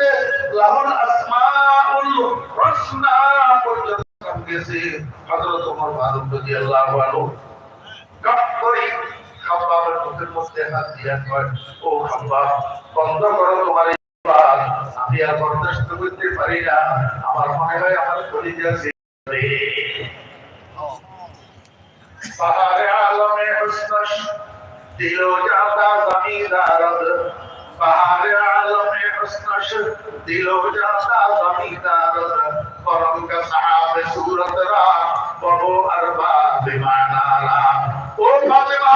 করতে লাহুল আসমাউল হুসনা পর্যন্ত গেছে হযরত ওমর ফারুক রাদিয়াল্লাহু আনহু। কাপ করে খাবাবের মুখের মধ্যে হাত দিয়া কয়, ও খাবাব বন্ধ করো তোমার আমি আর বরদাস্ত করতে পারি না। আমার মনে হয় আমার কলিজা রে পাহাড়ে আলমে হুসন দিল জাতা জমিদার দিল জাতা জমিদার করম কা সাহাব সুরত রা বহো আরবা বিমানারা ও ফাতেমা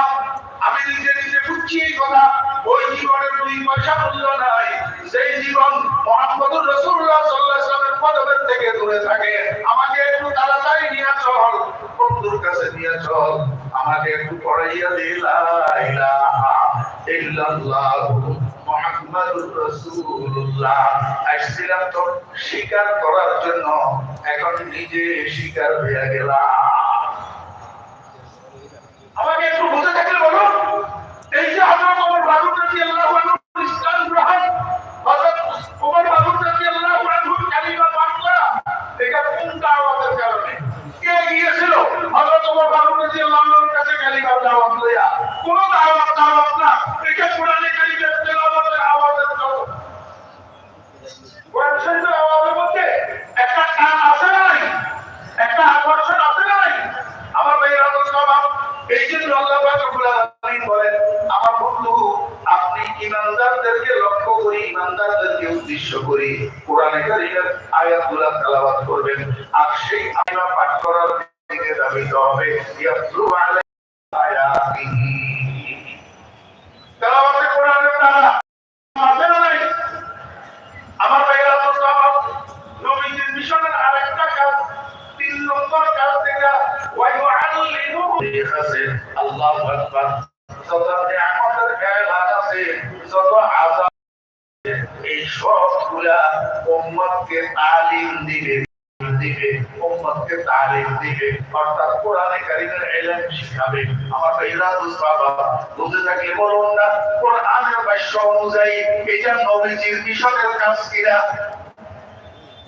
আমি নিজে নিজে বুঝছি এই কথা ওই জীবনের দুই পয়সা মূল্য নাই সেই জীবন মোহাম্মদুর রাসূলুল্লাহ সাল্লাল্লাহু আলাইহি ওয়াসাল্লামের পদবের থেকে দূরে থাকে আমাকে একটু তাড়াতাড়ি নিয়ে চল বন্ধুর কাছে নিয়ে চল আমাকে একটু পড়াইয়া দিলা ইলাহা ইল্লাল্লাহু। স্বীকার করার জন্য। এখন নিজে স্বীকার হয়ে গেলাম। আমাকে একটু বুঝে থাকলে বলুন এই যে কোন দাওয়াতের কারণে কে? গিয়েছিল? হযরত ওমর ফারুক রাদিয়াল্লাহু কাছে কালিমা দাওয়াত কোন ইমানদারদেরকে লক্ষ্য করে ইমানদারদেরকে উদ্দেশ্য করে। কোরআনে কারিমের আয়াতগুলো তেলাওয়াত করবেন। আর সেই আয়াত পাঠ করার দিকে ধাবিত হবে, ইয়াতলু আলাইহি তেলাওয়াতে কোরআনের দ্বারা আছে না নাই? আমার ভাইয়েরা তো নবীজির মিশনের আরেকটা কাজ, তিন নম্বর কাজ থেকে ওয়াইউআল্লিমুহু আছে, আল্লাহু আকবার। উম্মতকে তালিম দিবে দিবে, উম্মতকে তালিম দিবে। অর্থাৎ কোরআনে কারিমের ইলম শিখাবে। আমার ভাইরা দুসবাবা বুঝে থাকলে বলুন না, কোরআনের ভাষ্য অনুযায়ী এটা নবীজির মিশনের কাজ কিনা?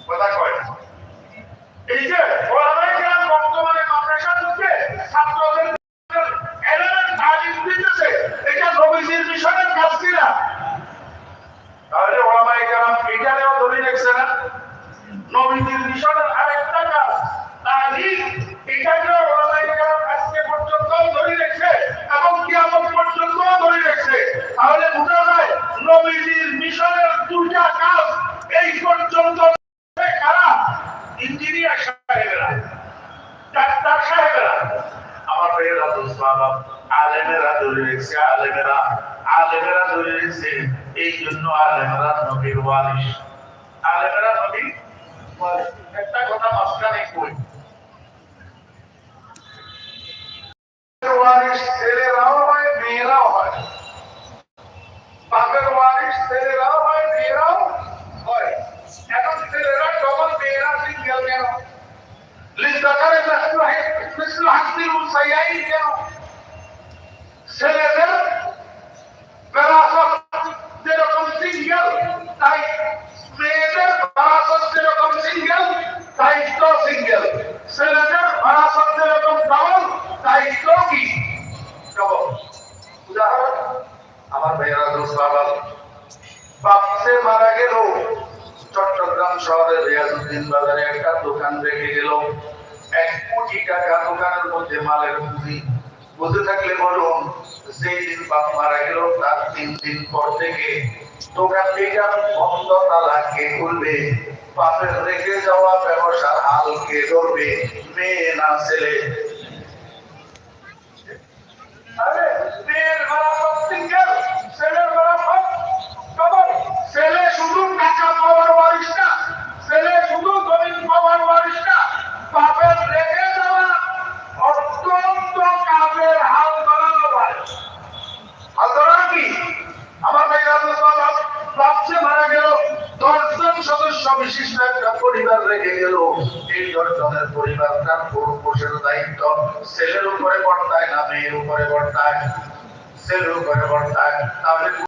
কথা কয় এই যে ওলামায়ে কেরাম বর্তমানে মাদ্রাসা ঢুকে ছাত্রদের এলেমের তালিম দিতেছে এটা নবীজির মিশনের কাজ কিনা তাহলে ওলামায়ে কেরাম এখানেও ধরে রেখেছে না নবীজির মিশনের আরেকটা কাজ তালিম এটাকেও ওলামায়ে কেরাম আজকে পর্যন্ত ধরে রেখেছে এবং কিয়ামত পর্যন্ত ধরে রেখেছে তাহলে বোঝা যায় নবীজির মিশনের দুটা কাজ এই পর্যন্ত কারা ইঞ্জিনিয়ার সাহেবেরা ডাক্তার সাহেবেরা আমার ভাইয়েরা দোষ বাবা আলেমেরা ধরে রেখেছে আলেমেরা আলেমেরা ধরে রেখেছে এই জন্য আলেমেরা নবীর ওয়ারিস আলেমেরা নবীর একটা কথা মাঝখানে কই? ছেলেরাও হয়, মেয়েরাও হয়। বাপের ওয়ারিস ছেলেরাও হয়, মেয়েরাও হয়। এখন ছেলেরা ডবল মেয়েরা, সিঙ্গেল কেন? লিজাকারে মিসলু মিসলু হাসিল উসাইয়াই কেন ছেলেদের বেরাসত যেরকম সিঙ্গেল তাই মেয়েদের বেরাসত যেরকম সিঙ্গেল দায়িত্ব সিঙ্গেল ছেলেদের বেরাসত যেরকম ডবল দায়িত্ব কি? ডবল উদাহরণ, আমার ভাইয়েরা দোষ বাবা। বাপসে মারা গেল, চট্টগ্রাম শহরের রিয়াজউদ্দিন বাজারে একটা দোকান রেখে গেল। এক কোটি টাকা দোকানের মধ্যে মালের পুঁজি বুঝে থাকলে বলুন, যেই দিন বাপ মারা গেল, তার তিন দিন পর থেকে দোকান বন্ধ খুলবে। রেখে যাওয়া ব্যবসার হাল কে ধরবে মেয়ে না ছেলে। আরে, মেয়ের ভাড়া সিঙ্গেল ছেলের বিশিষ্ট একটা পরিবার রেখে গেল। এই দশজনের পরিবার তার পুরুষের দায়িত্ব। ছেলের উপরে বর্তায় না, মেয়ের উপরে বর্তায়। ছেলের উপরে বর্তায়। তাহলে